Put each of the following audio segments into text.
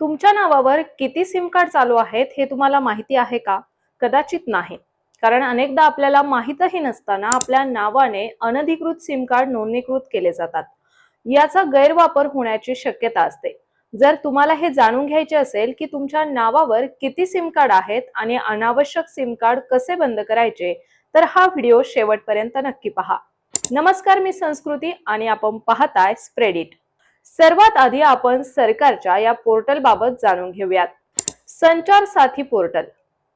तुमच्या नावावर किती सिम कार्ड चालू आहेत हे तुम्हाला माहिती आहे का? कदाचित नाही. कारण अनेकदा आपल्याला माहीतही नसताना आपल्या नावाने अनधिकृत सिम कार्ड नोंदणीकृत केले जातात. याचा गैरवापर होण्याची शक्यता असते. जर तुम्हाला हे जाणून घ्यायचे असेल की तुमच्या नावावर किती सिम कार्ड आहेत आणि अनावश्यक सिम कार्ड कसे बंद करायचे तर हा व्हिडिओ शेवटपर्यंत नक्की पहा. नमस्कार मी संस्कृती आणि आपण पाहताय स्प्रेडिट सर्वात आधी आपण सरकारच्या या पोर्टल बाबत जाणून घेऊयात. संचार साथी पोर्टल.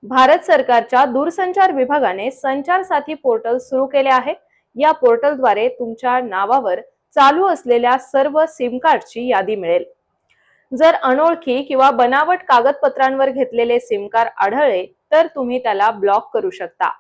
भारत सरकारच्या दूरसंचार विभागाने संचार साथी पोर्टल सुरू केले आहे. या पोर्टलद्वारे तुमच्या नावावर चालू असलेल्या सर्व सिम कार्डची यादी मिळेल. जर अनोळखी किंवा बनावट कागदपत्रांवर घेतलेले सिम कार्ड आढळले तर तुम्ही त्याला ब्लॉक करू शकता.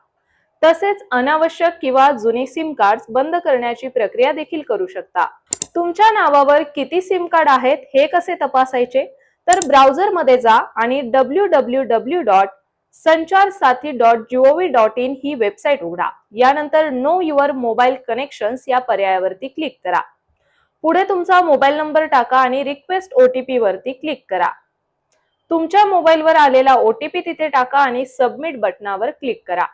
तसेच अनावश्यक किंवा जुने सिम कार्ड बंद करण्याची प्रक्रिया देखील करू शकता. तुमच्या नावावर किती सिम कार्ड आहेत हे कसे तपासायचे? तर ब्राउझरमध्ये जा आणि W W W dot Sanchar Saathi dot G O V dot in he website उघडा. यानंतर नो युअर मोबाईल कनेक्शन्स या पर्यायावरती क्लिक करा. पुढे तुमचा मोबाईल नंबर टाका आणि रिक्वेस्ट ओटीपी वरती क्लिक करा. तुमच्या मोबाईलवर आलेला ओटीपी तिथे टाका आणि सबमिट बटनावर क्लिक करा.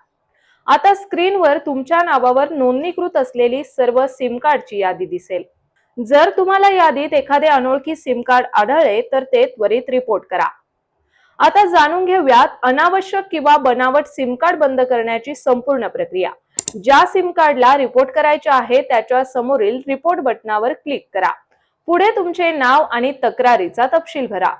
आता स्क्रीनवर तुमच्या नावावर नोंदणीकृत असलेली सर्व सिम कार्डची यादी दिसेल. जर तुम्हाला यादीत एखादे अनोळखी सिम कार्ड आढळले तर ते त्वरित रिपोर्ट करा. आता जाणून घेऊयात अनावश्यक किंवा बनावट सिम कार्ड बंद करण्याची संपूर्ण प्रक्रिया. ज्या सिम कार्डला रिपोर्ट करायचे आहे त्याच्या समोरील रिपोर्ट बटनावर क्लिक करा. पुढे तुमचे नाव आणि तक्रारीचा तपशील भरा.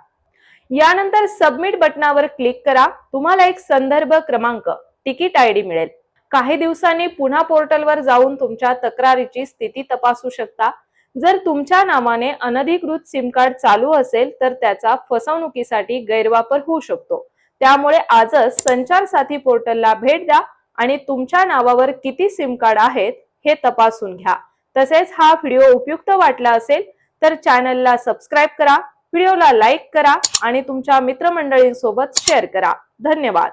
यानंतर सबमिट बटनावर क्लिक करा. तुम्हाला एक संदर्भ क्रमांक तिकीट आय डी मिळेल. काही दिवसांनी पुन्हा पोर्टलवर जाऊन तुमच्या तक्रारीची स्थिती तपासू शकता. जर तुमच्या नावाने अनधिकृत सिम कार्ड चालू असेल तर त्याचा फसवणुकीसाठी गैरवापर होऊ शकतो. त्यामुळे आजच संचार साथी पोर्टलला भेट द्या आणि तुमच्या नावावर किती सिम कार्ड आहेत हे तपासून घ्या. तसेच हा व्हिडिओ उपयुक्त वाटला असेल तर चॅनलला सबस्क्राईब करा व्हिडिओला लाईक करा आणि तुमच्या मित्रमंडळींसोबत शेअर करा. धन्यवाद.